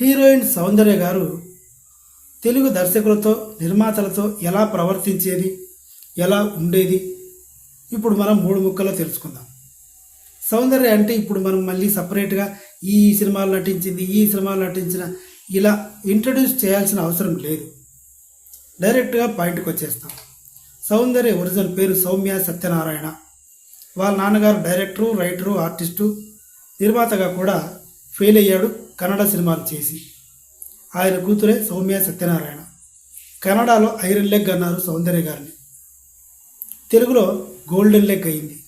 Heroine సౌందర్య గారు తెలుగు దర్శకులతో నిర్మాతలతో ఎలా ప్రవర్తించేది ఎలా ఉండేది ఇప్పుడు మనం మూడు ముక్కలో తెలుసుకుందాం. సౌందర్య అంటే ఇప్పుడు మనం మళ్ళీ సపరేట్గా ఈ సినిమాలు నటించింది ఈ సినిమాలు నటించిన ఇలా ఇంట్రడ్యూస్ చేయాల్సిన అవసరం లేదు. డైరెక్ట్గా పాయింట్కి వచ్చేస్తాం. సౌందర్య ఒరిజినల్ పేరు సౌమ్య సత్యనారాయణ. వాళ్ళ నాన్నగారు డైరెక్టరు రైటరు ఆర్టిస్టు నిర్మాతగా కూడా ఫెయిల్ అయ్యాడు కన్నడ సినిమాలు చేసి. ఆయన కూతురే సౌమ్య సత్యనారాయణ. కన్నడలో ఐరన్ లెగ్ అన్నారు సౌందర్య గారిని. తెలుగులో గోల్డెన్ లెగ్ అయింది.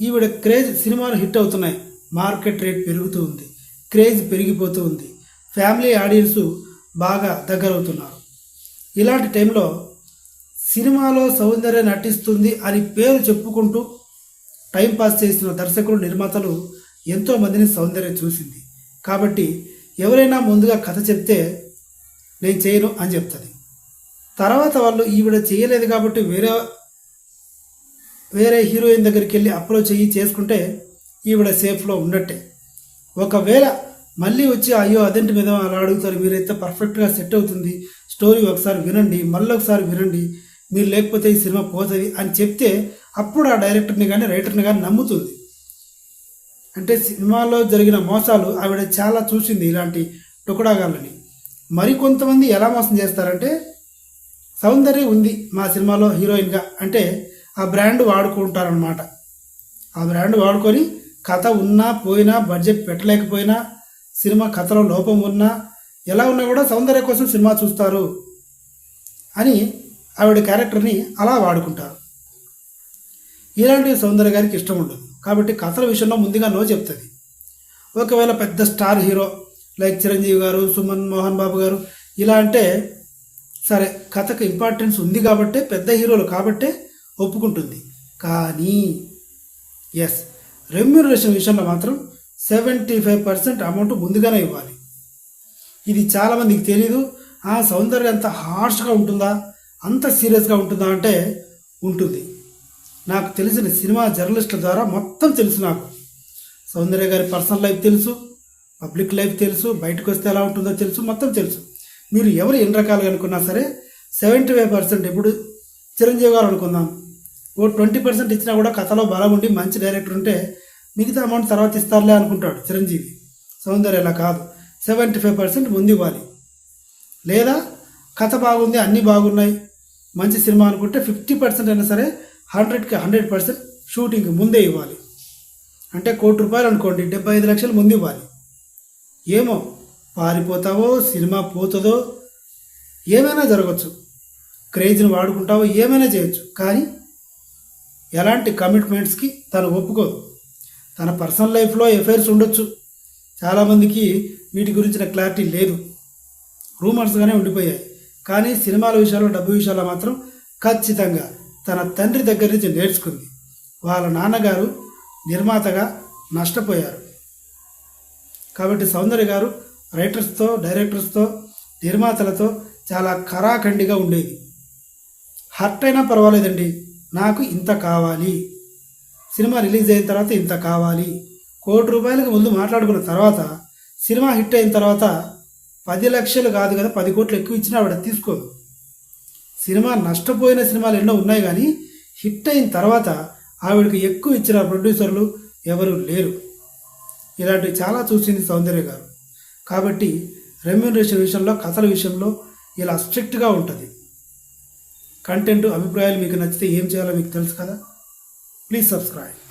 ఈవిడ క్రేజ్ సినిమాలు హిట్ అవుతున్నాయి. మార్కెట్ రేట్ పెరుగుతూ ఉంది. క్రేజ్ పెరిగిపోతూ ఉంది. ఫ్యామిలీ ఆడియన్స్ బాగా దగ్గరవుతున్నారు. ఇలాంటి టైంలో సినిమాలో సౌందర్య నటిస్తుంది అని పేరు చెప్పుకుంటూ టైంపాస్ చేసిన దర్శకులు నిర్మాతలు ఎంతోమందిని సౌందర్యం సౌందర్య చూసింది. కాబట్టి ఎవరైనా ముందుగా కథ చెప్తే నేను చేయను అని చెప్తుంది. తర్వాత వాళ్ళు ఈవిడ చేయలేదు కాబట్టి వేరే వేరే హీరోయిన్ దగ్గరికి వెళ్ళి అప్రోచ్ అయ్యి చేసుకుంటే ఈవిడ సేఫ్లో ఉన్నట్టే. ఒకవేళ మళ్ళీ వచ్చి అయ్యో అదేంటి మీద అలా అడుగుతారు. మీరైతే పర్ఫెక్ట్గా సెట్ అవుతుంది. స్టోరీ ఒకసారి వినండి మళ్ళీ ఒకసారి వినండి. మీరు లేకపోతే ఈ సినిమా పోతుంది అని చెప్తే అప్పుడు ఆ డైరెక్టర్ని కానీ రైటర్ని కానీ నమ్ముతుంది. అంటే సినిమాలో జరిగిన మోసాలు ఆవిడ చాలా చూసింది ఇలాంటి టుకడాగాళ్ళని. మరి కొంతమంది ఎలా మోసం చేస్తారంటే సౌందర్య ఉంది మా సినిమాలో హీరోయిన్గా అంటే ఆ బ్రాండ్ వాడుకుంటారనమాట ఆ బ్రాండ్ వాడుకొని కథ ఉన్నా పోయినా బడ్జెట్ పెట్టలేకపోయినా సినిమా కథలో లోపం ఉన్నా ఎలా ఉన్నా కూడా సౌందర్య కోసం సినిమా చూస్తారు అని ఆవిడ క్యారెక్టర్ని అలా వాడుకుంటారు. ఇలాంటి సౌందర్య గారికి ఇష్టం ఉండదు. కాబట్టి కథల విషయంలో ముందుగా నో చెప్తుంది. ఒకవేళ పెద్ద స్టార్ హీరో లైక్ చిరంజీవి గారు సుమన్ మోహన్ బాబు గారు ఇలా అంటే సరే కథకు ఇంపార్టెన్స్ ఉంది కాబట్టే పెద్ద హీరోలు కాబట్టే ఒప్పుకుంటుంది. కానీ ఎస్ రెమ్యూనరేషన్ విషయంలో మాత్రం సెవెంటీ ఫైవ్ పర్సెంట్ అమౌంట్ ముందుగానే ఇవ్వాలి. ఇది చాలామందికి తెలీదు. ఆ సౌందర్యం అంత హార్ష్గా ఉంటుందా అంత సీరియస్గా ఉంటుందా అంటే ఉంటుంది. నాకు తెలిసిన సినిమా జర్నలిస్టుల ద్వారా మొత్తం తెలుసు నాకు. సౌందర్య గారి పర్సనల్ లైఫ్ తెలుసు పబ్లిక్ లైఫ్ తెలుసు బయటకు వస్తే ఎలా ఉంటుందో తెలుసు మొత్తం తెలుసు. మీరు ఎవరు ఎన్ని రకాలుగా అనుకున్నా సరే సెవెంటీ ఫైవ్ పర్సెంట్ ఇప్పుడు చిరంజీవి గారు అనుకుందాం. ఓ ట్వంటీ పర్సెంట్ ఇచ్చినా కూడా కథలో బలం ఉండి మంచి డైరెక్టర్ ఉంటే మిగతా అమౌంట్ తర్వాత ఇస్తారులే అనుకుంటాడు చిరంజీవి. సౌందర్య ఇలా కాదు. సెవెంటీ ఫైవ్ పర్సెంట్ ముందు ఇవ్వాలి. లేదా కథ బాగుంది అన్నీ బాగున్నాయి మంచి సినిమా అనుకుంటే ఫిఫ్టీ పర్సెంట్ అయినా సరే హండ్రెడ్కి హండ్రెడ్ పర్సెంట్ షూటింగ్ ముందే ఇవ్వాలి. అంటే కోటి రూపాయలు అనుకోండి డెబ్బై ఐదు లక్షలు ముందు ఇవ్వాలి. ఏమో పారిపోతావో సినిమా పోతుందో ఏమైనా జరగచ్చు. క్రేజ్ని వాడుకుంటావో ఏమైనా చేయొచ్చు. కానీ ఎలాంటి కమిట్మెంట్స్కి తను ఒప్పుకోదు. తన పర్సనల్ లైఫ్లో ఎఫైర్స్ ఉండొచ్చు. చాలామందికి వీటి గురించిన క్లారిటీ లేదు. రూమర్స్గానే ఉండిపోయాయి. కానీ సినిమాల విషయాల్లో డబ్బు విషయాల్లో మాత్రం ఖచ్చితంగా తన తండ్రి దగ్గర నుంచి నేర్చుకుంది. వాళ్ళ నాన్నగారు నిర్మాతగా నష్టపోయారు. కాబట్టి సౌందర్య గారు రైటర్స్తో డైరెక్టర్స్తో నిర్మాతలతో చాలా కరాఖండిగా ఉండేది. హర్ట్ అయినా పర్వాలేదండి. నాకు ఇంత కావాలి. సినిమా రిలీజ్ అయిన తర్వాత ఇంత కావాలి. కోటి రూపాయలకు ముందు మాట్లాడుకున్న తర్వాత సినిమా హిట్ అయిన తర్వాత పది లక్షలు కాదు కదా పది కోట్లు ఎక్కువ ఇచ్చినా ఆవిడ తీసుకోదు. సినిమా నష్టపోయిన సినిమాలు ఎన్నో ఉన్నాయి కానీ హిట్ అయిన తర్వాత ఆవిడకి ఎక్కువ ఇచ్చిన ప్రొడ్యూసర్లు ఎవరు లేరు. ఇలాంటివి చాలా చూసింది సౌందర్య గారు. కాబట్టి రెమ్యూనరేషన్ విషయంలో కథల విషయంలో ఇలా స్ట్రిక్ట్గా ఉంటుంది. కంటెంట్ అభిప్రాయాలు మీకు నచ్చితే ఏం చేయాలో మీకు తెలుసు కదా? Please subscribe.